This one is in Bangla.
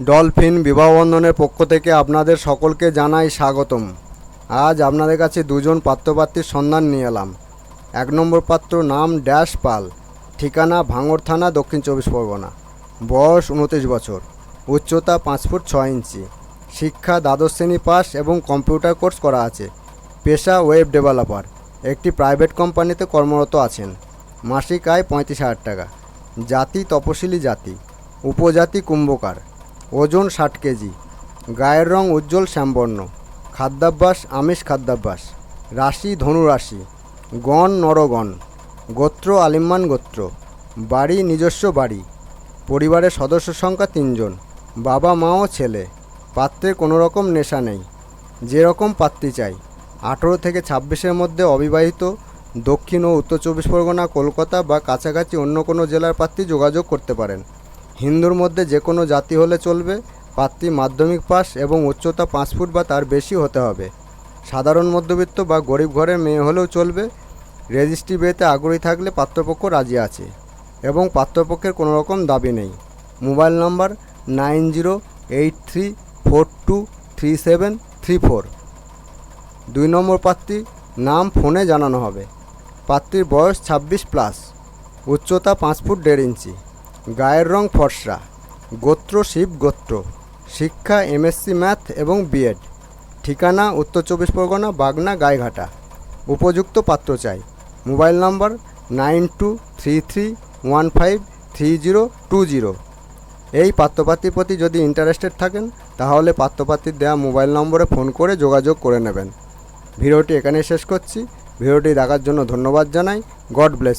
ডলফিন বিবাহবন্ধনের পক্ষ থেকে আপনাদের সকলকে জানাই স্বাগতম। আজ আপনাদের কাছে দুজন পাত্রপাত্রীর সন্ধান নিয়ে এলাম। এক নম্বর পাত্র নাম ড্যাশ পাল, ঠিকানা ভাঙড় থানা, দক্ষিণ চব্বিশ পরগনা। বয়স উনত্রিশ বছর, উচ্চতা পাঁচ ফুট ছয় ইঞ্চি। শিক্ষা দ্বাদশ শ্রেণি পাস এবং কম্পিউটার কোর্স করা আছে। পেশা ওয়েব ডেভেলপার, একটি প্রাইভেট কোম্পানিতে কর্মরত আছেন। মাসিক আয় পঁয়ত্রিশ হাজার টাকা। জাতি তপশিলি জাতি, উপজাতি কুম্ভকার। ওজন ষাট কেজি। গায়ের রং উজ্জ্বল শ্যামবর্ণ। খাদ্যাভ্যাস আমিষ খাদ্যাভ্যাস। রাশি ধনুরাশি। গণ নরগণ। গোত্র আলিম্মান গোত্র। বাড়ি নিজস্ব বাড়ি। পরিবারের সদস্য সংখ্যা তিনজন। বাবা মা ও ছেলে। পাত্রে কোনো রকম নেশা নেই। যেরকম পাত্রী চাই। আঠেরো থেকে ছাব্বিশের মধ্যে অবিবাহিত, দক্ষিণ ও উত্তর চব্বিশ পরগনা, কলকাতা বা কাছাকাছি অন্য কোনো জেলার প্রার্থী যোগাযোগ করতে পারেন। হিন্দুর মধ্যে যে কোনো জাতি হলে চলবে প্রার্থী মাধ্যমিক পাস এবং উচ্চতা পাঁচ ফুট বা তার বেশি হতে হবে। সাধারণ মধ্যবিত্ত বা গরিব ঘরের মেয়ে হলেও চলবে। রেজিস্ট্রি বিয়েতে আগ্রহী থাকলে পাত্রপক্ষ রাজি আছে এবং পাত্রপক্ষের কোনো রকম দাবি নেই। Mobile number nine zero eight three four two three seven three four. দুই নম্বর প্রার্থী নাম ফোনে জানানো হবে। প্রার্থীর বয়স ছাব্বিশ প্লাস। উচ্চতা পাঁচ ফুট দেড় ইঞ্চি। গায়ের রং ফর্সা। গোত্র শিব গোত্র। শিক্ষা এমএসসি ম্যাথ এবং বিএড ঠিকানা, উত্তর চব্বিশ পরগনা, বাগনা গায়েঘাটা উপযুক্ত পাত্র চাই। Mobile number nine two three three one five three zero two zero. এই পাত্রপাত্রীর প্রতি যদি ইন্টারেস্টেড থাকেন, তাহলে পাত্রপাত্রীর দেওয়া মোবাইল নম্বরে ফোন করে যোগাযোগ করে নেবেন। ভিডিওটি এখানে শেষ করছি। ভিডিওটি দেখার জন্য ধন্যবাদ জানাই। God bless